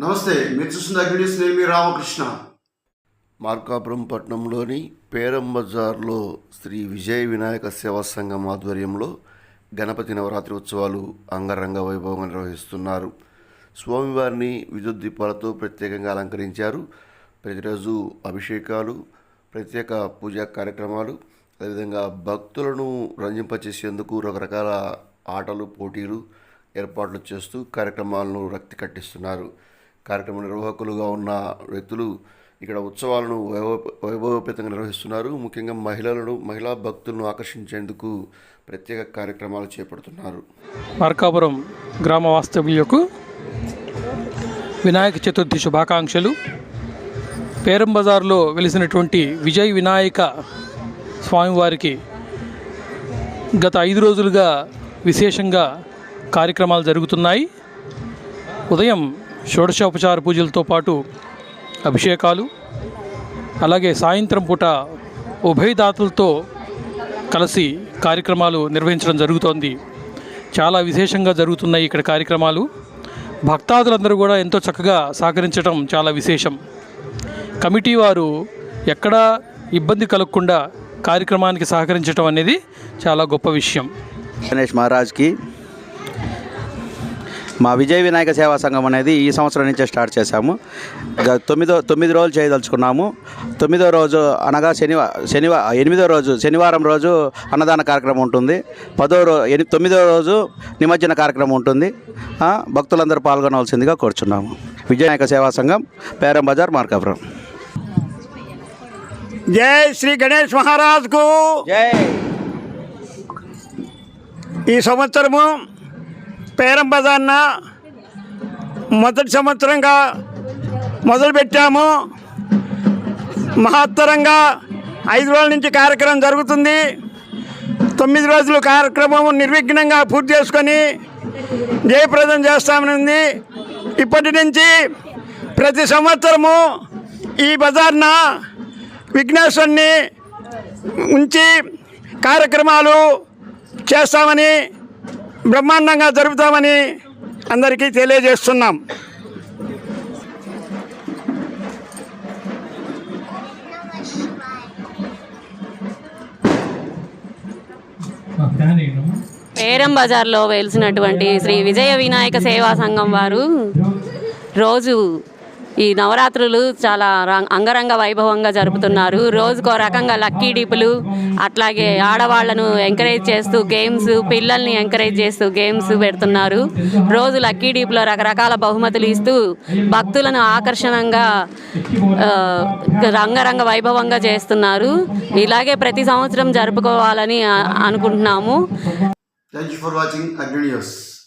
నమస్తే మీరు చూస్తున్న అగ్నిస్ నేను మీ రామకృష్ణ. మార్కాపురం పట్టణంలోని పేరం బజార్లో శ్రీ విజయ వినాయక సేవా సంఘం ఆధ్వర్యంలో గణపతి నవరాత్రి ఉత్సవాలు అంగరంగ వైభవంగా నిర్వహిస్తున్నారు. స్వామివారిని విద్యుత్ దీపాలతో ప్రత్యేకంగా అలంకరించారు. ప్రతిరోజు అభిషేకాలు ప్రత్యేక పూజా కార్యక్రమాలు అదేవిధంగా భక్తులను రంజింపచేసేందుకు రకరకాల ఆటలు పోటీలు ఏర్పాట్లు చేస్తూ కార్యక్రమాలను రక్తి కట్టిస్తున్నారు. కార్యక్రమ నిర్వాహకులుగా ఉన్న వ్యక్తులు ఇక్కడ ఉత్సవాలను వైభవ నిర్వహిస్తున్నారు. ముఖ్యంగా మహిళలను మహిళా భక్తులను ఆకర్షించేందుకు ప్రత్యేక కార్యక్రమాలు చేపడుతున్నారు. మార్కాపురం గ్రామ వాస్తవ్యులకు వినాయక చతుర్థి శుభాకాంక్షలు. పేరం బజార్లో వెలిసినటువంటి విజయ్ వినాయక స్వామివారికి గత ఐదు రోజులుగా విశేషంగా కార్యక్రమాలు జరుగుతున్నాయి. ఉదయం షోడశోపచార పూజలతో పాటు అభిషేకాలు అలాగే సాయంత్రం పూట ఉభయదాతలతో కలిసి కార్యక్రమాలు నిర్వహించడం జరుగుతోంది. చాలా విశేషంగా జరుగుతున్నాయి ఇక్కడ కార్యక్రమాలు. భక్తాదులందరూ కూడా ఎంతో చక్కగా సహకరించడం చాలా విశేషం. కమిటీ వారు ఎక్కడా ఇబ్బంది కలగకుండా కార్యక్రమానికి సహకరించడం అనేది చాలా గొప్ప విషయం. గణేష్ మహారాజ్కి మా విజయ వినాయక సేవా సంఘం అనేది ఈ సంవత్సరం నుంచే స్టార్ట్ చేశాము. తొమ్మిదో తొమ్మిది రోజులు చేయదలుచుకున్నాము. తొమ్మిదో రోజు అనగా శనివారం శనివారం ఎనిమిదో రోజు శనివారం రోజు అన్నదాన కార్యక్రమం ఉంటుంది. పదో రో ఎని తొమ్మిదో రోజు నిమజ్జన కార్యక్రమం ఉంటుంది. భక్తులందరూ పాల్గొనవలసిందిగా కోరుచున్నాము. విజయ వినాయక సేవా సంఘం పేరం బజార్ మార్కాపురం. జై శ్రీ గణేష్ మహారాజ్కు. జై. ఈ సంవత్సరము పేరం బజార్న మొదటి సంవత్సరంగా మొదలుపెట్టాము. మహత్తరంగా ఐదు రోజుల నుంచి కార్యక్రమం జరుగుతుంది. తొమ్మిది రోజులు కార్యక్రమం నిర్విఘ్నంగా పూర్తి చేసుకొని జయప్రదం చేస్తామని ఇప్పటి నుంచి ప్రతి సంవత్సరము ఈ బజార్న విఘ్నేశ్వరుని ఉంచి కార్యక్రమాలు చేస్తామని బ్రహ్మాండంగా జరుపుతామని అందరికీ తెలియజేస్తున్నాం. పేరం బజార్లో వెలిసినటువంటి శ్రీ విజయ వినాయక సేవా సంఘం వారు రోజు ఈ నవరాత్రులు చాలా రం- అంగరంగ వైభవంగా జరుపుతున్నారు. రోజుకో రకంగా లక్కీ డీపులు అట్లాగే ఆడవాళ్ళను ఎంకరేజ్ చేస్తూ గేమ్స్ పిల్లల్ని ఎంకరేజ్ చేస్తూ గేమ్స్ పెడుతున్నారు. రోజు లక్కీ డీపులో రకరకాల బహుమతులు ఇస్తూ భక్తులను ఆకర్షణంగా రంగరంగ వైభవంగా చేస్తున్నారు. ఇలాగే ప్రతి సంవత్సరం జరుపుకోవాలని అనుకుంటున్నాము. Thank you for watching Agni news